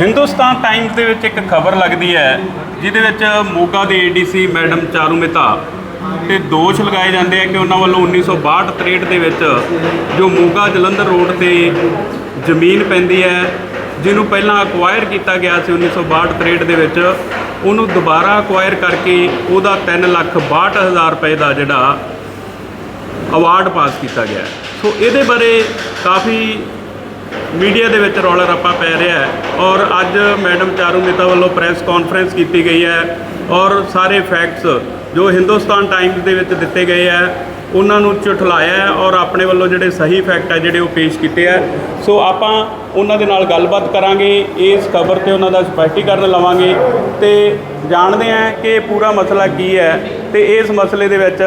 Hindustan Times ਦੇ ਵਿੱਚ ਇੱਕ ਖਬਰ ਲੱਗਦੀ ਹੈ, ਜਿਹਦੇ ਵਿੱਚ ਮੋਗਾ ਦੇ ਏਡੀਸੀ ਮੈਡਮ ਚਾਰੂ ਮਿਤਾ ਤੇ ਦੋਸ਼ ਲਗਾਏ ਜਾਂਦੇ ਆ ਕਿ ਉਹਨਾਂ ਵੱਲੋਂ 1962-63 ਦੇ ਵਿੱਚ ਜੋ ਮੋਗਾ ਜਲੰਧਰ ਰੋਡ ਤੇ ਜ਼ਮੀਨ ਪੈਂਦੀ ਹੈ, ਜਿਹਨੂੰ ਪਹਿਲਾਂ ਅਕਵਾਇਰ ਕੀਤਾ ਗਿਆ ਸੀ 1962-63 ਦੇ ਵਿੱਚ, ਉਹਨੂੰ ਦੁਬਾਰਾ ਅਕਵਾਇਰ ਕਰਕੇ ਉਹਦਾ 3 ਲੱਖ 62 ਹਜ਼ਾਰ ਰੁਪਏ ਦਾ ਜਿਹੜਾ ਅਵਾਰਡ ਪਾਸ ਕੀਤਾ ਗਿਆ ਸੋ ਇਹਦੇ ਬਾਰੇ ਕਾਫੀ ਮੀਡੀਆ ਦੇ ਵਿੱਚ ਰੌਲਾ ਰੱਪਾ ਪੈ ਰਿਹਾ ਹੈ ਔਰ ਅੱਜ ਮੈਡਮ ਚਾਰੂ ਮਹਿਤਾ ਵੱਲੋਂ ਪ੍ਰੈਸ ਕਾਨਫਰੰਸ ਕੀਤੀ ਗਈ ਹੈ ਔਰ ਸਾਰੇ ਫੈਕਟਸ ਜੋ ਹਿੰਦੁਸਤਾਨ ਟਾਈਮਸ ਦੇ ਵਿੱਚ ਦਿੱਤੇ ਗਏ ਹੈ, ਉਹਨਾਂ ਨੂੰ ਝੁਠਲਾਇਆ ਹੈ ਔਰ ਆਪਣੇ ਵੱਲੋਂ ਜਿਹੜੇ ਸਹੀ ਫੈਕਟ ਹੈ ਜਿਹੜੇ ਉਹ ਪੇਸ਼ ਕੀਤੇ ਹੈ। ਸੋ ਆਪਾਂ ਉਹਨਾਂ ਦੇ ਨਾਲ ਗੱਲਬਾਤ ਕਰਾਂਗੇ, ਇਸ ਖਬਰ ਤੇ ਉਹਨਾਂ ਦਾ ਸਪਸ਼ਟੀਕਰਨ ਲਵਾਂਗੇ ਤੇ ਜਾਣਦੇ ਹਾਂ ਕਿ ਪੂਰਾ ਮਸਲਾ ਕੀ ਹੈ ਤੇ ਇਸ ਮਸਲੇ ਦੇ ਵਿੱਚ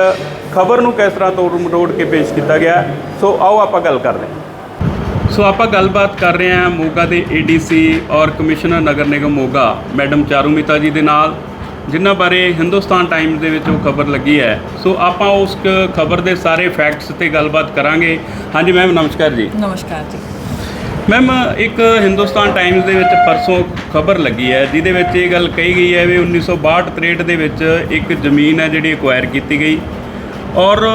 ਖਬਰ ਨੂੰ ਕਿਸ ਤਰ੍ਹਾਂ ਤੋੜ ਮਰੋੜ ਕੇ ਪੇਸ਼ ਕੀਤਾ ਗਿਆ। ਸੋ ਆਓ ਆਪਾਂ ਗੱਲ ਕਰਦੇ ਹਾਂ। ਸੋ ਆਪਾਂ ਗੱਲਬਾਤ ਕਰ ਰਹੇ ਹਾਂ ਮੋਗਾ ਦੇ ਏਡੀਸੀ ਔਰ ਕਮਿਸ਼ਨਰ ਨਗਰ ਨਿਗਮ ਮੋਗਾ ਮੈਡਮ ਚਾਰੂ ਮਹਿਤਾ ਜੀ ਦੇ ਨਾਲ ਜਿਨ੍ਹਾਂ ਬਾਰੇ ਹਿੰਦੁਸਤਾਨ ਟਾਈਮਜ਼ ਦੇ ਵਿੱਚ ਉਹ ਖਬਰ ਲੱਗੀ ਹੈ। ਸੋ ਆਪਾਂ ਉਸ ਖਬਰ ਦੇ ਸਾਰੇ ਫੈਕਟਸ ਤੇ ਗੱਲਬਾਤ ਕਰਾਂਗੇ। ਹਾਂਜੀ ਮੈਮ ਨਮਸਕਾਰ ਜੀ। ਨਮਸਕਾਰ ਜੀ। ਮੈਮ ਇੱਕ ਹਿੰਦੁਸਤਾਨ ਟਾਈਮਜ਼ ਦੇ ਵਿੱਚ ਪਰਸੋਂ ਖਬਰ ਲੱਗੀ ਹੈ ਜਿਹਦੇ ਵਿੱਚ ਇਹ ਗੱਲ ਕਹੀ ਗਈ ਹੈ ਵੀ 1962-63 ਦੇ ਵਿੱਚ ਇੱਕ ਜ਼ਮੀਨ ਹੈ ਜਿਹੜੀ ਐਕਵਾਇਰ ਕੀਤੀ ਗਈ ਔਰ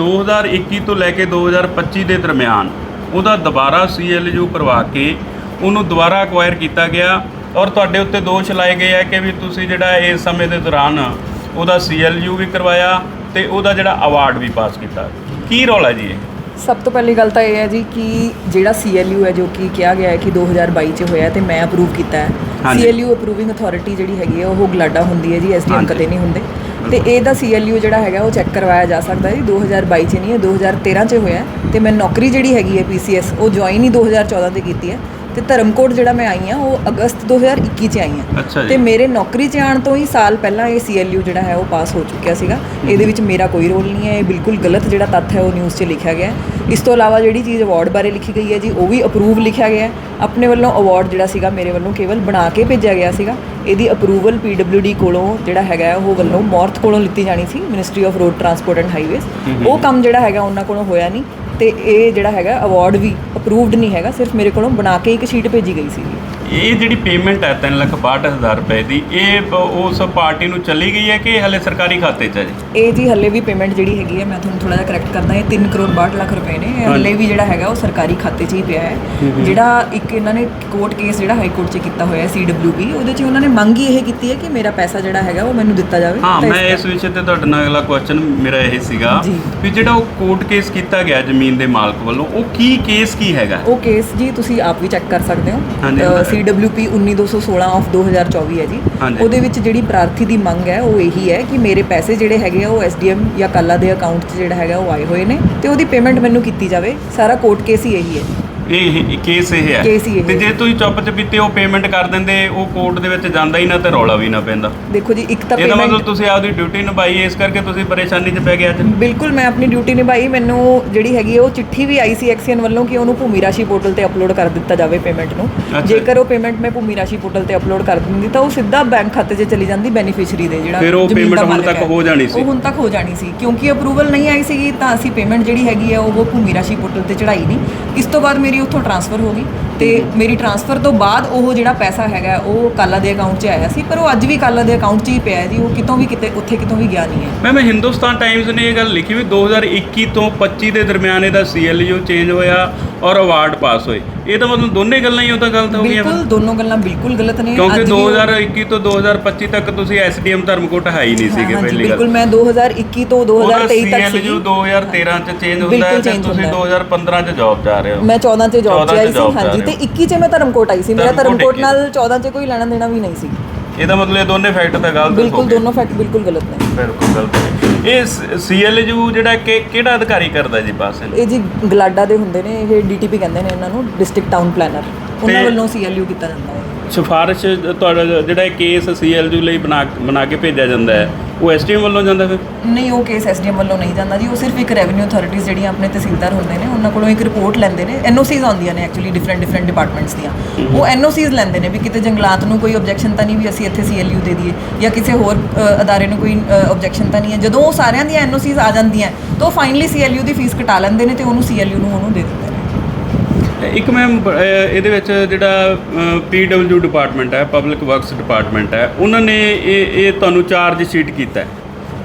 2021 ਤੋਂ ਲੈ ਕੇ 2025 ਦੇ ਦਰਮਿਆਨ ਉਹਦਾ ਦੁਬਾਰਾ ਸੀਐਲਯੂ ਕਰਵਾ ਕੇ ਉਹਨੂੰ ਦੁਬਾਰਾ ਐਕਵਾਇਰ ਕੀਤਾ ਗਿਆ ਔਰ ਤੁਹਾਡੇ ਉੱਤੇ ਦੋਸ਼ ਲਾਏ ਗਏ ਹੈ ਕਿ ਵੀ ਤੁਸੀਂ ਜਿਹੜਾ ਇਸ ਸਮੇਂ ਦੇ ਦੌਰਾਨ ਉਹਦਾ ਸੀਐਲਯੂ ਵੀ ਕਰਵਾਇਆ ਤੇ ਉਹਦਾ ਜਿਹੜਾ ਅਵਾਰਡ ਵੀ ਪਾਸ ਕੀਤਾ ਕੀ ਰੌਲਾ ਜੀ ਇਹ ਸਭ ਤੋਂ ਪਹਿਲੀ ਗੱਲ ਤਾਂ ਇਹ ਹੈ ਜੀ ਕਿ ਜਿਹੜਾ ਸੀਐਲਯੂ ਹੈ ਜੋ ਕਿ ਕਿਹਾ ਗਿਆ ਹੈ ਕਿ 2022 ਚ ਹੋਇਆ ਤੇ ਮੈਂ ਅਪਰੂਵ ਕੀਤਾ ਹੈ। ਸੀਐਲਯੂ ਅਪਰੂਵਿੰਗ ਅਥਾਰਟੀ ਜਿਹੜੀ ਹੈਗੀ ਹੈ ਉਹ ਗਲਾਡਾ ਹੁੰਦੀ ਹੈ ਜੀ ਐਸਡੀਐਮ। ਕਦੇ ਨਹੀਂ ਹੁੰਦੇ ਤੇ ਇਹਦਾ ਸੀਐਲਯੂ ਜਿਹੜਾ ਹੈਗਾ ਉਹ ਚੈੱਕ ਕਰਵਾਇਆ ਜਾ ਸਕਦਾ ਹੈ ਜੀ 2022 ਚ ਨਹੀਂ ਹੈ 2013 ਚ ਹੋਇਆ ਹੈ। ਤੇ ਮੈਂ ਨੌਕਰੀ ਜਿਹੜੀ ਹੈਗੀ ਹੈ ਪੀਸੀਐਸ ਉਹ ਜੁਆਇਨ ਹੀ 2014 ਤੇ ਕੀਤੀ ਹੈ। ਤੇ ਧਰਮਕੋਟ ਜਿਹੜਾ ਮੈਂ ਆਈ ਹਾਂ ਉਹ ਅਗਸਤ 2021 ਚ ਆਈ ਜੀ। ਤੇ ਮੇਰੇ ਨੌਕਰੀ 'ਚ ਆਉਣ ਤੋਂ ਹੀ ਸਾਲ ਪਹਿਲਾਂ ਇਹ ਸੀਐਲਯੂ ਜਿਹੜਾ ਹੈ ਉਹ ਪਾਸ ਹੋ ਚੁੱਕਿਆ ਸੀਗਾ। ਇਹਦੇ ਵਿੱਚ ਮੇਰਾ ਕੋਈ ਰੋਲ ਨਹੀਂ ਹੈ ਇਹ ਬਿਲਕੁਲ ਗਲਤ ਜਿਹੜਾ ਤੱਥ ਹੈ ਉਹ ਨਿਊਜ਼ 'ਚ ਲਿਖਿਆ ਗਿਆ ਇਸ ਤੋਂ ਇਲਾਵਾ ਜਿਹੜੀ ਚੀਜ਼ ਅਵਾਰਡ ਬਾਰੇ ਲਿਖੀ ਗਈ ਹੈ ਜੀ ਉਹ ਵੀ ਅਪਰੂਵ ਲਿਖਿਆ ਗਿਆ ਆਪਣੇ ਵੱਲੋਂ ਅਵਾਰਡ ਜਿਹੜਾ ਸੀਗਾ ਮੇਰੇ ਵੱਲੋਂ ਕੇਵਲ ਬਣਾ ਕੇ ਭੇਜਿਆ ਗਿਆ ਸੀਗਾ। ਇਹਦੀ ਅਪਰੂਵਲ ਪੀਡਬਲਯੂਡੀ ਕੋਲੋਂ ਜਿਹੜਾ ਹੈਗਾ ਉਹ ਵੱਲੋਂ ਮੌਰਥ ਕੋਲੋਂ ਲਿੱਤੀ ਜਾਣੀ ਸੀ ministry of road transport and highways ਉਹ ਕੰਮ ਜਿਹੜਾ ਹੈਗਾ ਉਹਨਾਂ ਕੋਲੋਂ ਹੋਇਆ ਨਹੀਂ। ਤੇ ਇਹ ਜਿਹੜਾ ਹੈਗਾ ਅਵਾਰਡ ਵੀ ਅਪਰੂਵਡ ਨਹੀਂ ਹੈਗਾ ਸਿਰਫ ਮੇਰੇ ਕੋਲੋਂ ਬਣਾ ਕੇ ਇੱਕ ਸ਼ੀਟ ਭੇਜੀ ਗਈ ਸੀਗੀ। ਇਹ ਜਿਹੜੀ ਪੇਮੈਂਟ ਹੈ 3 ਲੱਖ 62 ਹਜ਼ਾਰ ਰੁਪਏ ਦੀ ਇਹ ਉਸ ਪਾਰਟੀ ਨੂੰ ਚਲੀ ਗਈ ਹੈ ਕਿ ਹਲੇ ਸਰਕਾਰੀ ਖਾਤੇ 'ਚ ਹੈ ਜੀ? ਇਹ ਜੀ ਹੱਲੇ ਵੀ ਪੇਮੈਂਟ ਜਿਹੜੀ ਹੈਗੀ ਹੈ ਮੈਂ ਤੁਹਾਨੂੰ ਥੋੜਾ ਜਿਹਾ ਕਰੈਕਟ ਕਰਦਾ ਇਹ 3 ਕਰੋੜ 62 ਲੱਖ ਰੁਪਏ ਨੇ। ਇਹ ਹੱਲੇ ਵੀ ਜਿਹੜਾ ਹੈਗਾ ਉਹ ਸਰਕਾਰੀ ਖਾਤੇ 'ਚ ਹੀ ਪਿਆ ਹੈ। ਜਿਹੜਾ ਇੱਕ ਇਹਨਾਂ ਨੇ ਕੋਰਟ ਕੇਸ ਜਿਹੜਾ ਹਾਈ ਕੋਰਟ 'ਚ ਕੀਤਾ ਹੋਇਆ ਹੈ ਸੀਡਬਲਯੂਪੀ ਉਹਦੇ 'ਚ ਉਹਨਾਂ ਨੇ ਮੰਗ ਹੀ ਇਹ ਕੀਤੀ ਹੈ ਕਿ ਮੇਰਾ ਪੈਸਾ ਜਿਹੜਾ ਹੈਗਾ ਉਹ ਮੈਨੂੰ ਦਿੱਤਾ ਜਾਵੇ। ਹਾਂ ਤਾਂ ਮੈਂ ਇਸ ਵਿਸ਼ੇ ਤੇ ਤੁਹਾਡੇ ਨਾਲ ਅਗਲਾ ਕੁਐਸਚਨ ਮੇਰਾ ਇਹ ਸੀਗਾ ਜੀ। ਵੀ ਜਿਹੜਾ ਉਹ ਕੋਰਟ ਕੇਸ ਕੀਤਾ ਗਿਆ ਜ਼ਮੀਨ ਦੇ ਮਾਲਕ ਵੱਲੋਂ ਉਹ ਕੀ ਕੇਸ ਕੀ ਹੈਗਾ? ਉਹ ਕੇਸ ਜੀ ਤੁਸੀਂ ਆਪ ਵੀ ਚੈੱਕ ਕਰ ਸਕਦੇ ਹੋ। ਹਾਂਜੀ। ਸੀਡਬਲਯੂਪੀ 19216 ਆਫ 2024 ਹੈ ਜੀ। ਹਾਂਜੀ। ਉਹਦੇ ਵਿੱਚ ਜਿਹੜੀ ਪ੍ਰਾਰਥੀ ਦੀ ਮੰਗ ਹੈ ਉਹ ਇਹੀ ਹੈ ਕਿ ਮੇਰੇ ਪੈਸੇ ਜਿਹੜੇ ਹੈਗੇ ਆ ਉਹ ਐਸਡੀਐਮ ਜਾਂ ਕਾਲਾ ਦੇ ਅਕਾਊਂਟ 'ਚ ਜਿਹੜਾ ਹੈਗਾ ਉਹ ਆਏ ਹੋਏ ਨੇ ਤੇ ਉਹਦੀ ਪੇਮੈਂਟ ਮੈਨੂੰ ਕੀਤੀ ਜਾਵੇ। ਸਾਰਾ ਕੋਰਟ ਕੇਸ ਹੀ ਇਹੀ ਹੈ ਜੀ। ਇਹ ਇਹ ਕੇਸ ਇਹ ਹੈ ਕੇਸ ਹੀ ਇਹ ਤੇ। ਜੇ ਤੁਸੀਂ ਚੁੱਪ ਚਪੀਤੇ ਉਹ ਪੇਮੈਂਟ ਕਰ ਦਿੰਦੇ ਉਹ ਕੋਰਟ ਦੇ ਵਿੱਚ ਜਾਂਦਾ ਹੀ ਨਾ ਤੇ ਰੌਲਾ ਵੀ ਨਾ ਪੈਂਦਾ ਦੇਖੋ ਜੀ ਇੱਕ ਤਾਂ ਇਹਦਾ ਮਤਲਬ ਪੇਮੈਂਟ ਤੁਸੀਂ ਆਪਦੀ ਡਿਊਟੀ ਨਿਭਾਈ ਇਸ ਕਰਕੇ ਤੁਸੀਂ ਪਰੇਸ਼ਾਨੀ 'ਚ ਪੈ ਗਏ ਅੱਜ ਬਿਲਕੁਲ ਮੈਂ ਆਪਣੀ ਡਿਊਟੀ ਨਿਭਾਈ ਮੈਨੂੰ ਜਿਹੜੀ ਹੈਗੀ ਉਹ ਚਿੱਠੀ ਵੀ ਆਈ ਸੀ ਐਕਸੀਅਨ ਵੱਲੋਂ ਕਿ ਉਹਨੂੰ ਭੂਮੀ ਰਾਸ਼ੀ ਪੋਰਟਲ ਤੇ ਅਪਲੋਡ ਕਰ ਦਿੱਤਾ ਜਾਵੇ ਪੇਮੈਂਟ ਨੂੰ। ਜੇਕਰ ਉਹ ਪੇਮੈਂਟ ਮੈਂ ਭੂਮੀ ਰਾਸ਼ੀ ਪੋਰਟਲ ਤੇ ਅਪਲੋਡ ਕਰ ਦਿੰਦੀ ਤਾਂ ਉਹ ਸਿੱਧਾ ਬੈਂਕ ਖਾਤੇ 'ਚ ਚਲੀ ਜਾਂਦੀ ਬੈਨੀਫੀਸ਼ੀਅਰੀ ਦੇ ਜਿਹੜਾ ਫਿਰ ਉਹ ਦਾ ਹੁਣ ਤੱਕ ਹੈ। ਜਾਣੀ ਸੀ। ਉਹ ਹੁਣ ਤੱਕ ਹੋ ਜਾਣੀ ਸੀ ਕਿਉਂਕਿ ਅਪਰੂਵਲ ਨਹੀਂ ਆਈ ਸੀਗੀ ਤਾਂ ਅਸੀਂ ਪੇਮੈਂਟ ਜਿਹੜੀ ਹੈਗੀ ਹੈ ਉਹ ਭੂਮੀ ਰਾਸ਼ੀ ਪੋਰਟਲ ਤੇ ਚੜਾਈ ਨਹੀਂ ਇਸ ਤੋਂ ਬਾਅਦ ਮੇਰੀ ਉੱਥੋਂ ਟਰਾਂਸਫਰ ਹੋ ਗਈ ਤੇ ਮੇਰੀ ਟਰਾਂਸਫਰ ਤੋਂ ਬਾਅਦ ਉਹ ਜਿਹੜਾ ਪੈਸਾ ਹੈਗਾ, ਉਹ ਕਾਲਾ ਦੇ ਅਕਾਊਂਟ 'ਚ ਆਇਆ ਸੀ, ਪਰ ਉਹ ਅੱਜ ਵੀ ਕਾਲਾ ਦੇ ਅਕਾਊਂਟ 'ਚ ਹੀ ਪਿਆ ਹੈ ਜੀ, ਉਹ ਕਿਤੋਂ ਵੀ ਕਿਤੇ, ਉੱਥੇ ਕਿਤੋਂ ਵੀ ਗਿਆ ਨਹੀਂ ਹੈ। ਮੈਮ ਹਿੰਦੁਸਤਾਨ ਟਾਈਮਜ਼ ਨੇ ਇਹ ਗੱਲ ਲਿਖੀ ਵੀ 2021 ਤੋਂ 25 ਦੇ ਦਰਮਿਆਨ ਇਹਦਾ ਸੀਐਲਯੂ ਚੇਂਜ ਹੋਇਆ ਔਰ ਅਵਾਰਡ ਪਾਸ ਹੋਏ। ਇਹ ਤਾਂ ਮਤਲਬ ਦੋਨੇ ਗੱਲਾਂ ਹੀ ਉਹ ਤਾਂ ਗਲਤ ਹੋ ਗਈਆਂ। ਬਿਲਕੁਲ ਦੋਨੋਂ ਗੱਲਾਂ ਬਿਲਕੁਲ ਗਲਤ ਨੇ। ਕਿਉਂਕਿ ਅੱਜ ਵੀ ਉਹ- 2021 ਤੋਂ 2025 ਤੱਕ ਤੁਸੀਂ ਐਸਡੀਐਮ ਧਰਮਕੋਟ ਹੈ ਹੀ ਨਹੀਂ ਸੀਗੇ ਹਾਂਜੀ, ਪਹਿਲੀ ਬਿਲਕੁਲ ਗੱਲ ਮੈਂ 2021 ਤੋਂ 2023 ਤੱਕ ਸੀ ਸੀਐਲਯੂ 2013 ਚ ਚੇਂਜ ਹੁੰਦਾ ਹੈ ਬਿਲਕੁਲ ਤੇ change ਤੁਸੀਂ ਹੁੰਦਾ 2015 ਚ ਜੌਬ ਜਾ ਰਹੇ ਹੋ। ਮੈਂ 14 ਚ ਜੌਬ 'ਚ 14 ਆਈ ਚ ਸੀ job 'ਚ ਆ ਹਾਂਜੀ ਰਹੇ ਤੇ 21 ਚ ਮੈਂ ਧਰਮਕੋਟ ਆਈ ਸੀ। ਮੇਰਾ ਧਰਮਕੋਟ ਧਰਮਕੋਟ। ਨਾਲ 14 ਚ ਕੋਈ ਲੈਣਾ ਦੇਣਾ ਵੀ ਨਹੀਂ ਸੀ। ਇਹਦਾ ਮਤਲਬ ਇਹ ਦੋਨੇ ਫੈਕਟ ਤਾਂ ਗਲਤ ਹੋ ਬਿਲਕੁਲ ਗਏ। ਦੋਨੋਂ ਫੈਕਟ ਬਿਲਕੁਲ ਗਲਤ ਨੇ। ਬਿਲਕੁਲ ਗਲਤ ਨੇ। ਇਹ ਸੀਐਲਯੂ ਜਿਹੜਾ ਕਿ ਕਿਹੜਾ ਅਧਿਕਾਰੀ ਕਰਦਾ ਜੀ ਪਾਸ? ਇਹ ਜੀ ਗਲਾਡਾ ਦੇ ਹੁੰਦੇ ਨੇ ਇਹ ਡੀਟੀਪੀ ਕਹਿੰਦੇ ਨੇ ਇਹਨਾਂ ਨੂੰ ਡਿਸਟ੍ਰਿਕਟ ਟਾਊਨ ਪਲੈਨਰ ਉਹਨਾਂ ਤੇ- ਵੱਲੋਂ ਸੀਐਲਯੂ ਕੀਤਾ ਜਾਂਦਾ ਹੈ। ਸਿਫਾਰਿਸ਼ ਤੁਹਾਡਾ ਜਿਹੜਾ ਇਹ ਕੇਸ ਸੀਐਲਯੂ ਲਈ ਬਣਾ ਬਣਾ ਕੇ ਭੇਜਿਆ ਜਾਂਦਾ ਹੈ। ਉਹ ਐਸਡੀਐਮ ਵੱਲੋਂ ਜਾਂਦਾ ਫਿਰ? ਨਹੀਂ ਉਹ ਕੇਸ ਐਸਡੀਐਮ ਵੱਲੋਂ ਨਹੀਂ ਜਾਂਦਾ ਜੀ। ਉਹ ਸਿਰਫ ਇੱਕ ਰੈਵਨਿਊ ਅਥਾਰਟੀਜ਼ ਜਿਹੜੀਆਂ ਆਪਣੇ ਤਹਿਸੀਲਦਾਰ ਹੁੰਦੇ ਨੇ ਉਹਨਾਂ ਕੋਲੋਂ ਇੱਕ ਰਿਪੋਰਟ ਲੈਂਦੇ ਨੇ। ਐਨਓਸੀਜ਼ ਆਉਂਦੀਆਂ ਨੇ ਐਕਚੁਅਲੀ ਡਿਫਰੈਂਟ ਡਿਫਰੈਂਟ ਡਿਪਾਰਟਮੈਂਟਸ ਦੀਆਂ। ਉਹ ਐਨਓਸੀਜ਼ ਲੈਂਦੇ ਨੇ ਵੀ ਕਿਤੇ ਜੰਗਲਾਤ ਨੂੰ ਕੋਈ ਆਬਜੈਕਸ਼ਨ ਤਾਂ ਨਹੀਂ ਵੀ ਅਸੀਂ ਇੱਥੇ ਸੀਐਲਯੂ ਦੇ ਦਈਏ ਜਾਂ ਕਿਸੇ ਹੋਰ ਅ, ਅਦਾਰੇ ਨੂੰ ਕੋਈ ਆਬਜੈਕਸ਼ਨ ਤਾਂ ਨਹੀਂ ਹੈ। ਜਦੋਂ ਉਹ ਸਾਰਿਆਂ ਦੀਆਂ ਐਨਓਸੀਜ਼ ਆ ਜਾਂਦੀਆਂ ਤਾਂ ਉਹ ਫਾਈਨਲੀ ਸੀਐਲਯੂ ਦੀ ਫੀਸ ਕਟਾ ਲੈਂਦੇ ਨੇ ਤੇ ਉਹਨੂੰ ਸੀਐਲਯੂ ਨੂੰ ਉਹਨੂੰ ਦੇ ਦਿੰਦੇ ਨੇ। ਇੱਕ ਮੈਮ ਬ- ਇਹਦੇ ਵਿੱਚ ਜਿਹੜਾ ਪੀਡਬਲਯੂ ਡਿਪਾਰਟਮੈਂਟ ਹੈ ਪਬਲਿਕ ਵਰਕਸ ਡਿਪਾਰਟਮੈਂਟ ਹੈ, ਉਹਨਾਂ ਨੇ ਇਹ ਇਹ ਤੁਹਾਨੂੰ ਚਾਰਜ ਸ਼ੀਟ ਕੀਤਾ ਹੈ।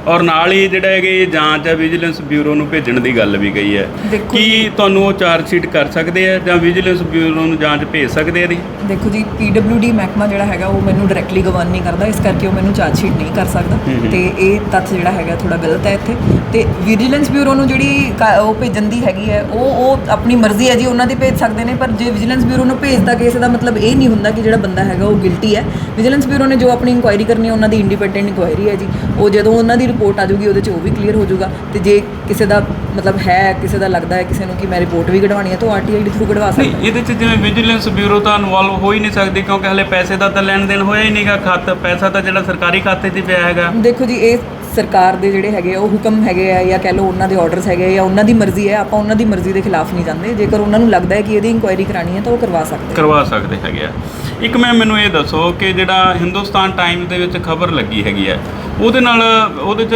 ਔਰ ਨਾਲ ਹੀ ਜਿਹੜਾ ਹੈਗੇ ਜਾਂਚ ਹੈ ਵਿਜੀਲੈਂਸ ਬਿਊਰੋ ਨੂੰ ਭੇਜਣ ਦੀ ਗੱਲ ਵੀ ਗਈ ਹੈ। ਕੀ ਤੁਹਾਨੂੰ ਉਹ ਚਾਰਜ ਸ਼ੀਟ ਕਰ ਸਕਦੇ ਆ ਜਾਂ ਵਿਜੀਲੈਂਸ ਬਿਊਰੋ ਨੂੰ ਜਾਂਚ ਭੇਜ ਸਕਦੇ ਆ ਦੀ ਦੇਖੋ ਜੀ PWD ਮਹਿਕਮਾ ਜਿਹੜਾ ਹੈਗਾ ਉਹ ਮੈਨੂੰ ਡਾਇਰੈਕਟਲੀ ਗਵਰਨ ਨਹੀਂ ਕਰਦਾ। ਇਸ ਕਰਕੇ ਉਹ ਮੈਨੂੰ ਚਾਰਜ ਸ਼ੀਟ ਨਹੀਂ ਕਰ ਸਕਦਾ। ਤੇ ਇਹ ਤੱਥ ਜਿਹੜਾ ਹੈਗਾ ਥੋੜਾ ਗਲਤ ਹੈ ਇੱਥੇ। ਤੇ ਵਿਜੀਲੈਂਸ ਬਿਊਰੋ ਨੂੰ ਜਿਹੜੀ ਉਹ ਭੇਜਣ ਦੀ ਹੈਗੀ ਹੈ ਉਹ ਉਹ ਆਪਣੀ ਮਰਜ਼ੀ ਹੈ ਜੀ ਉਹਨਾਂ ਦੀ ਭੇਜ ਸਕਦੇ ਨੇ। ਪਰ ਜੇ ਵਿਜੀਲੈਂਸ ਬਿਊਰੋ ਨੂੰ ਭੇਜਦਾ ਕੇਸ ਦਾ ਮਤਲਬ ਇਹ ਨਹੀਂ ਹੁੰਦਾ ਕਿ ਜਿਹੜਾ ਬੰਦਾ ਹੈਗਾ ਉਹ ਗਿਲਟੀ ਹੈ। ਵਿਜੀਲੈਂਸ ਬਿਊਰੋ ਨੇ ਜੋ ਆਪਣੀ ਇਨਕੁਆਇਰੀ ਕਰਨੀ ਹੈ ਉਹਨਾਂ ਦੀ ਇੰਡੀਪੈਂਡੈਂਟ ਇਨਕੁਆਇਰੀ ਹੈ ਜੀ। ਉਹ ਜਦੋਂ ਉਹਨਾਂ ਦੀ ਰਿਪੋਰਟ ਆ ਜਾਊਗੀ ਉਹਦੇ 'ਚ ਉਹ ਵੀ ਕਲੀਅਰ ਹੋ ਜਾਊਗਾ। ਤੇ ਜੇ ਕਿਸੇ ਦਾ ਮਤਲਬ ਹੈ ਕਿਸੇ ਦਾ ਲੱਗਦਾ ਹੈ ਕਿਸੇ ਨੂੰ ਕਿ ਮੈਂ ਰਿਪੋਰਟ ਵੀ ਕਢਵਾਉਣੀ ਹੈ ਤਾਂ ਆਰਟੀਆਈ ਦੇ ਥਰੂ ਕਢਵਾ ਸਕਦਾ। ਨਹੀਂ ਇਹਦੇ ਚ ਜਿਵੇਂ ਵਿਜੀਲੈਂਸ ਬਿਊਰੋ ਤਾਂ ਇਨਵੋਲਵ ਹੋ ਹੀ ਨਹੀਂ ਸਕਦੀ ਕਿਉਂਕਿ ਹਲੇ ਪੈਸੇ ਦਾ ਤਾਂ ਲੈਣ ਦੇਣ ਹੋਇਆ ਹੀ ਨਹੀਂਗਾ ਖਾਤ ਪੈਸਾ ਤਾਂ ਜਿਹੜਾ ਸਰਕਾਰੀ ਖਾਤੇ 'ਚ ਪਿਆ ਹੈਗਾ। ਦੇਖੋ ਜੀ ਇਹ ਸਰਕਾਰ ਦੇ ਜਿਹੜੇ ਹੈਗੇ ਆ, ਉਹ ਹੁਕਮ ਹੈਗੇ ਆ ਜਾਂ ਕਹਿ ਲਓ ਉਹਨਾਂ ਦੇ ਆਰਡਰਸ ਹੈਗੇ ਆ ਜਾਂ ਉਹਨਾਂ ਦੀ ਮਰਜ਼ੀ ਹੈ ਆਪਾਂ ਉਹਨਾਂ ਦੀ ਮਰਜ਼ੀ ਦੇ ਖਿਲਾਫ ਨਹੀਂ ਜਾਂਦੇ। ਜੇਕਰ ਉਹਨਾਂ ਨੂੰ ਲੱਗਦਾ ਹੈ ਕਿ ਇਹਦੀ ਇਨਕੁਆਇਰੀ ਕਰਾਣੀ ਹੈ ਤਾਂ ਉਹ ਕਰਵਾ ਸਕਦੇ ਕਰਵਾ ਸਕਦੇ ਹੈਗੇ ਆ। ਇੱਕ ਮੈਂ ਮੈਨੂੰ ਇਹ ਦੱਸੋ ਕਿ ਜਿਹੜਾ ਹਿੰਦੁਸਤਾਨ ਟਾਈਮਜ਼ ਦੇ ਵਿੱਚ ਖਬਰ ਲੱਗੀ ਹੈਗੀ ਹੈ ਉਹਦੇ ਨਾਲ ਉਹਦੇ 'ਚ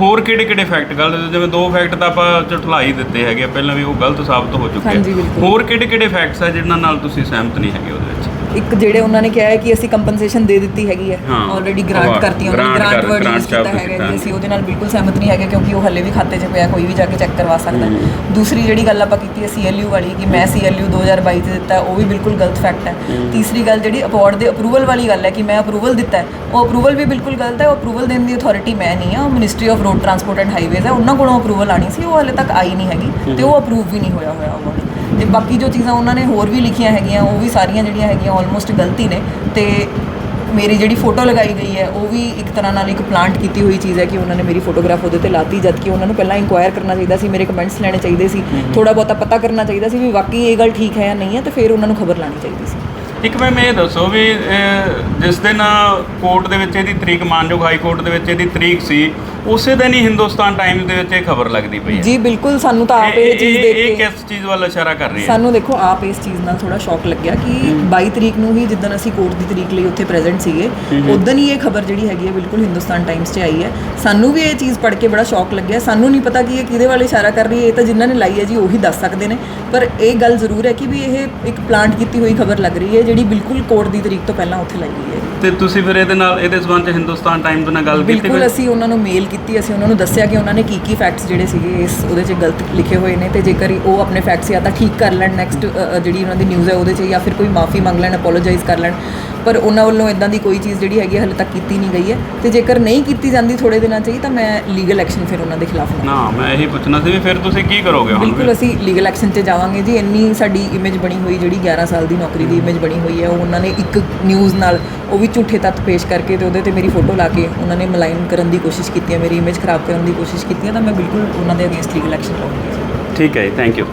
ਹੋਰ ਕਿਹੜੇ ਕਿਹੜੇ ਫੈਕਟ ਗਲਤ ਜਿਵੇਂ ਦੋ ਫੈਕਟ ਤਾਂ ਆਪਾਂ ਝੁਠਲਾ ਹੀ ਦਿੱਤੇ ਹੈਗੇ ਆ, ਪਹਿਲਾਂ ਵੀ ਉਹ ਗਲਤ ਸਾਬਤ ਹੋ ਚੁੱਕੇ ਹਾਂਜੀ, ਆ ਬਿਲਕੁਲ। ਹੋਰ ਕਿਹੜੇ ਕਿਹੜੇ ਫੈਕਟਸ ਆ ਜਿਨ੍ਹਾਂ ਨਾਲ ਤੁਸੀਂ ਸਹਿਮਤ ਨਹੀਂ ਹੈਗੇ ਉਹਦੇ ਵਿੱਚ ਇੱਕ ਜਿਹੜੇ ਉਹਨਾਂ ਨੇ ਕਿਹਾ ਹੈ ਕਿ ਅਸੀਂ ਕੰਪਨਸੇਸ਼ਨ ਦੇ ਦਿੱਤੀ ਹੈਗੀ ਹੈ। ਹਾਂ। ਆਲਰੇਡੀ ਗ੍ਰਾਂਟ ਕਰਤੀ ਉਹਨਾਂ। ਨੇ ਗ੍ਰਾਂਟ ਵਰਡ ਯੂਜ਼ ਕੀਤਾ ਹੈਗਾ। ਜੀ ਅਸੀਂ ਉਹਦੇ ਨਾਲ ਬਿਲਕੁਲ ਸਹਿਮਤ ਨਹੀਂ ਹੈਗੇ ਕਿਉਂਕਿ ਉਹ ਹੱਲੇ ਵੀ ਖਾਤੇ 'ਚ ਪਿਆ ਕੋਈ ਵੀ ਜਾ ਕੇ ਚੈੱਕ ਕਰਵਾ ਸਕਦਾ। ਹੈ। ਦੂਸਰੀ ਜਿਹੜੀ ਗੱਲ ਆਪਾਂ ਕੀਤੀ ਹੈ ਸੀਐਲਯੂ ਵਾਲੀ ਕਿ ਮੈਂ ਸੀਐਲਯੂ 2022 'ਚ ਦਿੱਤਾ ਹੈ, ਉਹ ਵੀ ਬਿਲਕੁਲ ਗਲਤ ਫੈਕਟ ਹੈ। ਤੀਸਰੀ ਗੱਲ ਜਿਹੜੀ ਅਵਾਰਡ ਦੇ ਅਪਰੂਵਲ ਵਾਲੀ ਗੱਲ ਹੈ ਕਿ ਮੈਂ ਅਪਰੂਵਲ ਦਿੱਤਾ ਹੈ ਉਹ ਅਪਰੂਵਲ ਵੀ ਬਿਲਕੁਲ ਗਲਤ ਹੈ ਉਹ ਅਪਰੂਵਲ ਦੇਣ ਦੀ ਅਥਾਰਟੀ ਮੈਂ ਨਹੀਂ ਆ ਉਹ ministry of road transport and highways ਹੈ ਉਹਨਾਂ ਕੋਲੋਂ ਅਪਰੂਵਲ ਆਣੀ ਸੀ ਉਹ ਹਲੇ ਤੱਕ ਆਈ ਨਹੀਂ ਹੈਗੀ ਤੇ ਉਹ ਅਪਰੂਵ ਵੀ ਨਹੀਂ ਹੋਇਆ ਹੋਇਆ ਅਵਾਰਡ ਤੇ ਬਾਕੀ ਜੋ ਚੀਜ਼ਾਂ ਉਹਨਾਂ ਨੇ ਹੋਰ ਵੀ ਲਿਖੀਆਂ ਹੈਗੀਆਂ ਉਹ ਵੀ ਸਾਰੀਆਂ ਜਿਹੜੀਆਂ ਹੈਗੀਆਂ ਆਲਮੋਸਟ ਗਲਤੀ ਨੇ। ਤੇ ਮੇਰੀ ਜਿਹੜੀ ਫੋਟੋ ਲਗਾਈ ਗਈ ਹੈ ਉਹ ਵੀ ਇੱਕ ਤਰ੍ਹਾਂ ਨਾਲ ਇੱਕ ਪਲਾਂਟ ਕੀਤੀ ਹੋਈ ਚੀਜ਼ ਹੈ ਕਿ ਉਹਨਾਂ ਨੇ ਮੇਰੀ ਫੋਟੋਗ੍ਰਾਫ ਉਹਦੇ ਤੇ ਲਾਤੀ ਜਦ ਕਿ ਉਹਨਾਂ ਨੂੰ ਪਹਿਲਾਂ ਇਨਕੁਆਇਰ ਕਰਨਾ ਚਾਹੀਦਾ ਸੀ ਮੇਰੇ ਕਮੈਂਟਸ ਲੈਣੇ ਚਾਹੀਦੇ ਸੀ। ਥੋੜਾ ਬਹੁਤਾ ਪਤਾ ਕਰਨਾ ਚਾਹੀਦਾ ਸੀ ਵੀ ਵਾਕਈ ਇਹ ਗੱਲ ਠੀਕ ਹੈ ਜਾਂ ਨਹੀਂ ਹੈ ਤੇ ਫਿਰ ਉਹਨਾਂ ਨੂੰ ਖਬਰ ਲਾਣੀ ਚਾਹੀਦੀ ਸੀ। ਇੱਕ ਮੈਂ ਇਹ ਦੱਸੋ ਵੀ ਜਿਸ ਦਿਨ ਕੋਰਟ ਦੇ ਵਿੱਚ ਇਹਦੀ ਤਰੀਕ ਮਾਨਯੋਗ ਹਾਈ ਕੋਰਟ ਦੇ ਵਿੱਚ ਇਹਦੀ ਤਰੀਕ ਸੀ ਉਸੇ ਦਿਨ ਹੀ ਹਿੰਦੁਸਤਾਨ ਟਾਈਮਜ਼ ਦੇ ਵਿੱਚ ਇਹ ਖਬਰ ਲੱਗਦੀ ਪਈ ਹੈ। ਜੀ ਬਿਲਕੁਲ ਸਾਨੂੰ ਤਾਂ ਆਪ ਇਹ ਇਹ ਚੀਜ਼ ਇਹ- ਦੇਖ ਇਹ ਕੇ ਕਿਸ ਚੀਜ਼ ਵੱਲ ਇਸ਼ਾਰਾ ਕਰ ਰਹੀ ਹੈ? ਸਾਨੂੰ ਦੇਖੋ ਆਪ ਇਸ ਚੀਜ਼ ਨਾਲ ਥੋੜਾ ਸ਼ੌਕ ਲੱਗਿਆ ਕਿ 22 ਤਰੀਕ ਨੂੰ ਹੀ ਜਿੱਦਣ ਅਸੀਂ ਕੋਰਟ ਦੀ ਤਰੀਕ ਲਈ ਉੱਥੇ ਪ੍ਰੈਜ਼ੈਂਟ ਸੀਗੇ ਉਦੋਂ ਹੀ। ਇਹ ਖਬਰ ਜਿਹੜੀ ਹੈਗੀ ਹੈ ਬਿਲਕੁਲ ਹਿੰਦੁਸਤਾਨ ਟਾਈਮਸ 'ਚ ਆਈ ਹੈ। ਸਾਨੂੰ ਵੀ ਇਹ ਚੀਜ਼ ਪੜ੍ਹ ਕੇ ਬੜਾ ਸ਼ੌਕ ਲੱਗਿਆ। ਸਾਨੂੰ ਨਹੀਂ ਪਤਾ ਕਿ ਇਹ ਕਿਹਦੇ ਵੱਲ ਇਸ਼ਾਰਾ ਕਰ ਰਹੀ ਹੈ ਇਹ ਤਾਂ ਜਿਨ੍ਹਾਂ ਨੇ ਲਾਈ ਹੈ ਜੀ ਉਹੀ ਦੱਸ ਸਕਦੇ ਨੇ। ਪਰ ਇਹ ਗੱਲ ਜ਼ਰੂਰ ਹੈ ਕਿ ਵੀ ਇਹ ਇੱਕ ਪਲਾਂਟ ਕੀਤੀ ਹੋਈ ਖਬਰ ਲੱਗ ਰਹੀ ਹੈ ਜਿਹੜੀ ਬਿਲਕੁਲ ਕੋਰਟ ਦੀ ਤਰੀਕ ਤੋਂ ਪਹਿਲਾਂ ਉੱਥੇ ਲੱਗੀ ਗਈ ਹੈ। ਤੇ ਤੁਸੀਂ ਫਿਰ ਇਹਦੇ ਨਾਲ ਇਹਦੇ ਸੰਬੰਧ ਚ ਹਿੰਦੁਸਤਾਨ ਟਾਈਮਜ਼ ਨਾਲ ਗੱਲ ਕੀਤੀ ਬਿਲਕੁਲ? ਅਸੀਂ ਉਹਨਾਂ ਨੂੰ ਮੇਲ ਕੀਤੀ ਅਸੀਂ ਉਹਨਾਂ ਨੂੰ ਦੱਸਿਆ ਕਿ ਉਹਨਾਂ ਨੇ ਕੀ ਕੀ ਫੈਕਟਸ ਜਿਹੜੇ ਸੀਗੇ ਇਸ ਉਹਦੇ 'ਚ ਗਲਤ ਲਿਖੇ ਹੋਏ ਨੇ ਤੇ ਜੇਕਰ ਉਹ ਆਪਣੇ ਫੈਕਟਸ ਜਾਂ ਤਾਂ ਠੀਕ ਕਰ ਲੈਣ ਨੈਕਸਟ ਜਿਹੜੀ ਉਹਨਾਂ ਦੀ ਨਿਊਜ਼ ਹੈ ਉਹਦੇ 'ਚ ਜਾਂ ਫਿਰ ਕੋਈ ਮਾਫੀ ਮੰਗ ਲੈਣ ਅਪੋਲੋਜਾਈਜ਼ ਕਰ ਲੈਣ ਪਰ ਉਹਨਾਂ ਵੱਲੋਂ ਇਦਾਂ ਦੀ ਕੋਈ ਚੀਜ਼ ਜਿਹੜੀ ਹੈਗੀ ਹਲੇ ਤੱਕ ਕੀਤੀ ਨਹੀਂ ਗਈ ਹੈ ਤੇ ਜੇਕਰ ਨਹੀਂ ਕੀਤੀ ਜਾਂਦੀ ਥੋੜੇ ਦਿਨਾਂ 'ਚ ਹੀ ਤਾਂ ਮੈਂ ਲੀਗਲ ਐਕਸ਼ਨ ਫਿਰ ਉਹਨਾਂ ਦੇ ਖਿਲਾਫ ਨਾ ਮੈਂ ਇਹੀ ਪੁੱਛਣਾ ਸੀ ਵੀ ਫਿਰ ਤੁਸੀਂ ਕੀ ਕਰੋਗੇ ਹੁਣ ਬਿਲਕੁਲ ਅਸੀਂ ਲੀਗਲ ਐਕਸ਼ਨ 'ਚ ਜਾਵਾਂਗੇ ਜੀ ਇੰਨੀ ਸਾਡੀ ਇਮੇਜ ਬਣੀ ਹੋਈ ਜਿਹੜੀ 11 ਸਾਲ ਦੀ ਨੌਕਰੀ ਦੀ ਇਮੇਜ ਬਣੀ ਹੋਈ ਹੈ ਉਹ ਉਹਨਾਂ ਨੇ ਇੱਕ ਨਿਊਜ਼ ਨਾਲ ਉਹ ਵੀ ਝੂਠੇ ਤੱਥ ਪੇਸ਼ ਕਰਕੇ ਤੇ ਉਹਦੇ ਤੇ ਮੇਰੀ ਫੋਟੋ ਲਾ ਕੇ ਉਹਨਾਂ ਨੇ ਮਲਾਈਨ ਕਰਨ ਦੀ ਕੋਸ਼ਿਸ਼ ਕੀਤੀ ਹੈ, ਮੇਰੀ ਇਮੇਜ ਖਰਾਬ ਕਰਨ ਦੀ ਕੋਸ਼ਿਸ਼ ਕੀਤੀ ਹੈ, ਤਾਂ ਮੈਂ ਬਿਲਕੁਲ ਉਹਨਾਂ ਦੇ ਅਗੇਂਸਟ ਲੀਗਲ ਐਕਸ਼ਨ ਲਵਾਂਗੀ ਠੀਕ ਹੈ ਜੀ ਥੈਂਕ ਯੂ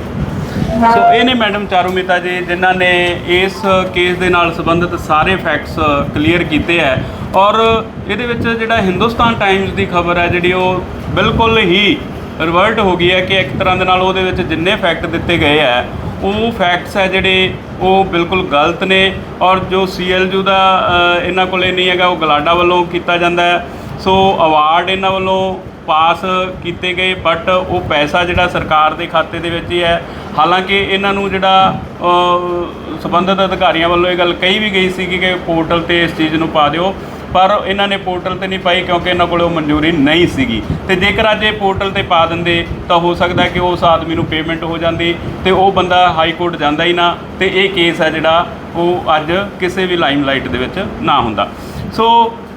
ਸੋ ਇਹ ਨੇ ਮੈਡਮ ਚਾਰੂ ਮਿਤਾ ਜੀ, ਜਿਨ੍ਹਾਂ ਨੇ ਇਸ ਕੇਸ ਦੇ ਨਾਲ ਸੰਬੰਧਿਤ ਸਾਰੇ ਫੈਕਟਸ ਕਲੀਅਰ ਕੀਤੇ ਹੈ। ਔਰ ਇਹਦੇ ਵਿੱਚ ਜਿਹੜਾ ਹਿੰਦੁਸਤਾਨ ਟਾਈਮਜ਼ ਦੀ ਖਬਰ ਹੈ, ਜਿਹੜੀ ਉਹ ਬਿਲਕੁਲ ਹੀ ਰਿਵਰਟ ਹੋ ਗਈ ਹੈ ਕਿ ਇੱਕ ਤਰ੍ਹਾਂ ਦੇ ਨਾਲ ਉਹਦੇ ਵਿੱਚ ਜਿੰਨੇ ਫੈਕਟ ਦਿੱਤੇ ਗਏ ਹੈ ਉਹ ਫੈਕਟਸ ਹੈ ਜਿਹੜੇ ਉਹ ਬਿਲਕੁਲ ਗਲਤ ਨੇ ਔਰ ਜੋ ਸੀਐਲਯੂ ਦਾ ਅ, ਇਹਨਾਂ ਕੋਲੇ ਨਹੀਂ ਹੈਗਾ ਉਹ ਗਲਾਡਾ ਵੱਲੋਂ ਕੀਤਾ ਜਾਂਦਾ ਹੈ। ਸੋ ਅਵਾਰਡ ਇਹਨਾਂ ਵੱਲੋਂ ਪਾਸ ਕੀਤੇ ਗਏ ਬਟ ਉਹ ਪੈਸਾ ਜਿਹੜਾ ਸਰਕਾਰ ਦੇ ਖਾਤੇ ਦੇ ਵਿੱਚ ਹੀ ਹੈ। ਹਾਲਾਂਕਿ ਇਹਨਾਂ ਨੂੰ ਜਿਹੜਾ ਅ, ਸੰਬੰਧਿਤ ਅਧਿਕਾਰੀਆਂ ਵੱਲੋਂ ਇਹ ਗੱਲ ਕਹੀ ਵੀ ਗਈ ਸੀ ਕਿ ਪੋਰਟਲ ਤੇ ਇਸ ਚੀਜ਼ ਨੂੰ ਪਾ ਦਿਓ। ਪਰ ਇਹਨਾਂ ਨੇ ਪੋਰਟਲ ਤੇ ਨਹੀਂ ਪਾਈ ਕਿਉਂਕਿ ਇਹਨਾਂ ਕੋਲ ਉਹ ਮਨਜ਼ੂਰੀ ਨਹੀਂ ਸੀਗੀ। ਤੇ ਜੇਕਰ ਅੱਜ ਇਹ ਪੋਰਟਲ ਤੇ ਪਾ ਦਿੰਦੇ, ਤਾਂ ਹੋ ਸਕਦਾ ਕਿ ਉਸ ਆਦਮੀ ਨੂੰ ਪੇਮੈਂਟ ਹੋ ਜਾਂਦੀ ਤੇ ਉਹ ਬੰਦਾ ਹਾਈ ਕੋਰਟ ਜਾਂਦਾ ਹੀ ਨਾ ਤੇ ਇਹ ਕੇਸ ਹੈ ਜਿਹੜਾ ਉਹ ਅੱਜ ਕਿਸੇ ਵੀ ਲਾਈਮਲਾਈਟ ਦੇ ਵਿੱਚ ਨਾ ਹੁੰਦਾ। ਸੋ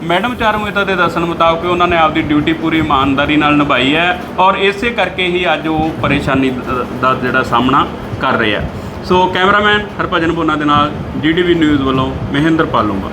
ਮੈਡਮ ਚਾਰੂ ਮਹਿਤਾ ਦੇ ਦੱਸਣ ਮੁਤਾਬਕ ਉਹਨਾਂ ਨੇ ਆਪਦੀ ਡਿਊਟੀ ਪੂਰੀ ਇਮਾਨਦਾਰੀ ਨਾਲ ਨਿਭਾਈ ਹੈ ਔਰ ਇਸੇ ਕਰਕੇ ਹੀ ਅੱਜ ਉਹ ਪਰੇਸ਼ਾਨੀ ਦਾ ਜਿਹੜਾ ਸਾਹਮਣਾ ਕਰ ਰਹੇ ਆ ਸੋ ਕੈਮਰਾਮੈਨ ਹਰਭਜਨ ਬੋਨਾ ਦੇ ਨਾਲ ਜੀਡੀਵੀ ਨਿਊਜ਼ ਵੱਲੋਂ ਮਹਿੰਦਰ ਪਾਲੂੰਗਾ